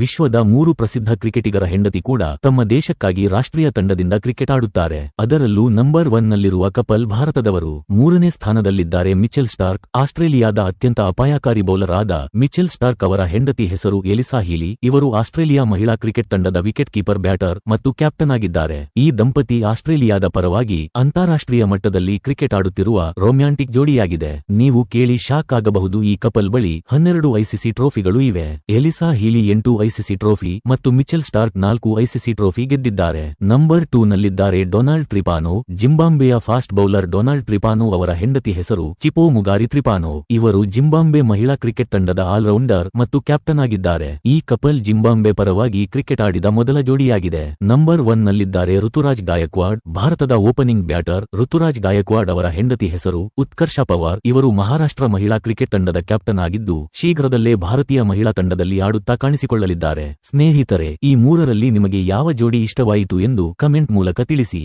ವಿಶ್ವದ ಮೂರು ಪ್ರಸಿದ್ಧ ಕ್ರಿಕೆಟಿಗರ ಹೆಂಡತಿ ಕೂಡ ತಮ್ಮ ದೇಶಕ್ಕಾಗಿ ರಾಷ್ಟ್ರೀಯ ತಂಡದಿಂದ ಕ್ರಿಕೆಟ್ ಆಡುತ್ತಾರೆ. ಅದರಲ್ಲೂ ನಂಬರ್ ಒನ್ ನಲ್ಲಿರುವ ಕಪಲ್ ಭಾರತದವರು ಮೂರನೇ ಸ್ಥಾನದಲ್ಲಿದ್ದಾರೆ. ಮಿಚೆಲ್ ಸ್ಟಾರ್ಕ್, ಆಸ್ಟ್ರೇಲಿಯಾದ ಅತ್ಯಂತ ಅಪಾಯಕಾರಿ ಬೌಲರ್ ಆದ ಮಿಚೆಲ್ ಸ್ಟಾರ್ಕ್ ಅವರ ಹೆಂಡತಿ ಹೆಸರು ಎಲಿಸಾ ಹೀಲಿ. ಇವರು ಆಸ್ಟ್ರೇಲಿಯಾ ಮಹಿಳಾ ಕ್ರಿಕೆಟ್ ತಂಡದ ವಿಕೆಟ್ ಕೀಪರ್, ಬ್ಯಾಟರ್ ಮತ್ತು ಕ್ಯಾಪ್ಟನ್ ಆಗಿದ್ದಾರೆ. ಈ ದಂಪತಿ ಆಸ್ಟ್ರೇಲಿಯಾದ ಪರವಾಗಿ ಅಂತಾರಾಷ್ಟ್ರೀಯ ಮಟ್ಟದಲ್ಲಿ ಕ್ರಿಕೆಟ್ ಆಡುತ್ತಿರುವ ರೊಮ್ಯಾಂಟಿಕ್ ಜೋಡಿಯಾಗಿದೆ. ನೀವು ಕೇಳಿ ಶಾಕ್ ಆಗಬಹುದು. ಈ ಕಪಲ್ ಬಳಿ ಹನ್ನೆರಡು ಐಸಿಸಿ ಟ್ರೋಫಿಗಳು ಇವೆ. ಎಲಿಸಾ ಹೀಲಿ ಎಂಟು ಐಸಿಸಿ ಟ್ರೋಫಿ ಮತ್ತು ಮಿಚೆಲ್ ಸ್ಟಾರ್ಕ್ ನಾಲ್ಕು ಐಸಿಸಿ ಟ್ರೋಫಿ ಗೆದ್ದಿದ್ದಾರೆ. ನಂಬರ್ ಟೂ ನಲ್ಲಿದ್ದಾರೆ ಡೊನಾಲ್ಡ್ ಟ್ರಿಪಾನೊ, ಜಿಂಬಾಂಬೆಯ ಫಾಸ್ಟ್ ಬೌಲರ್ ಡೊನಾಲ್ಡ್ ಟ್ರಿಪಾನೊ ಅವರ ಹೆಂಡತಿ ಹೆಸರು ಚಿಪೋ ಮುಗಾರಿ ತ್ರಿಪಾನೊ ಇವರು ಜಿಂಬಾಂಬೆ ಮಹಿಳಾ ಕ್ರಿಕೆಟ್ ತಂಡದ ಆಲ್ರೌಂಡರ್ ಮತ್ತು ಕ್ಯಾಪ್ಟನ್ ಆಗಿದ್ದಾರೆ. ಈ ಕಪಲ್ ಜಿಂಬಾಂಬೆ ಪರವಾಗಿ ಕ್ರಿಕೆಟ್ ಆಡಿದ ಮೊದಲ ಜೋಡಿಯಾಗಿದೆ. ನಂಬರ್ ಒನ್ ನಲ್ಲಿದ್ದಾರೆ ಋತುರಾಜ್ ಗಾಯಕ್ವಾಡ್, ಭಾರತದ ಓಪನಿಂಗ್ ಬ್ಯಾಟರ್ ಋತುರಾಜ್ ಗಾಯಕ್ವಾಡ್ ಅವರ ಹೆಂಡತಿ ಹೆಸರು ಉತ್ಕರ್ಷ ಪವಾರ್. ಇವರು ಮಹಾರಾಷ್ಟ್ರ ಮಹಿಳಾ ಕ್ರಿಕೆಟ್ ತಂಡದ ಕ್ಯಾಪ್ಟನ್ ಆಗಿದ್ದು, ಶೀಘ್ರದಲ್ಲೇ ಭಾರತೀಯ ಮಹಿಳಾ ತಂಡದಲ್ಲಿ ಆಡುತ್ತಾ ಕಾಣಿಸಿಕೊಳ್ಳಲಿದ್ದಾರೆ. ಸ್ನೇಹಿತರೆ ಈ ಮೂರರಲ್ಲಿ ನಿಮಗೆ ಯಾವ ಜೋಡಿ ಇಷ್ಟವಾಯಿತು ಎಂದು ಕಮೆಂಟ್ ಮೂಲಕ ತಿಳಿಸಿ.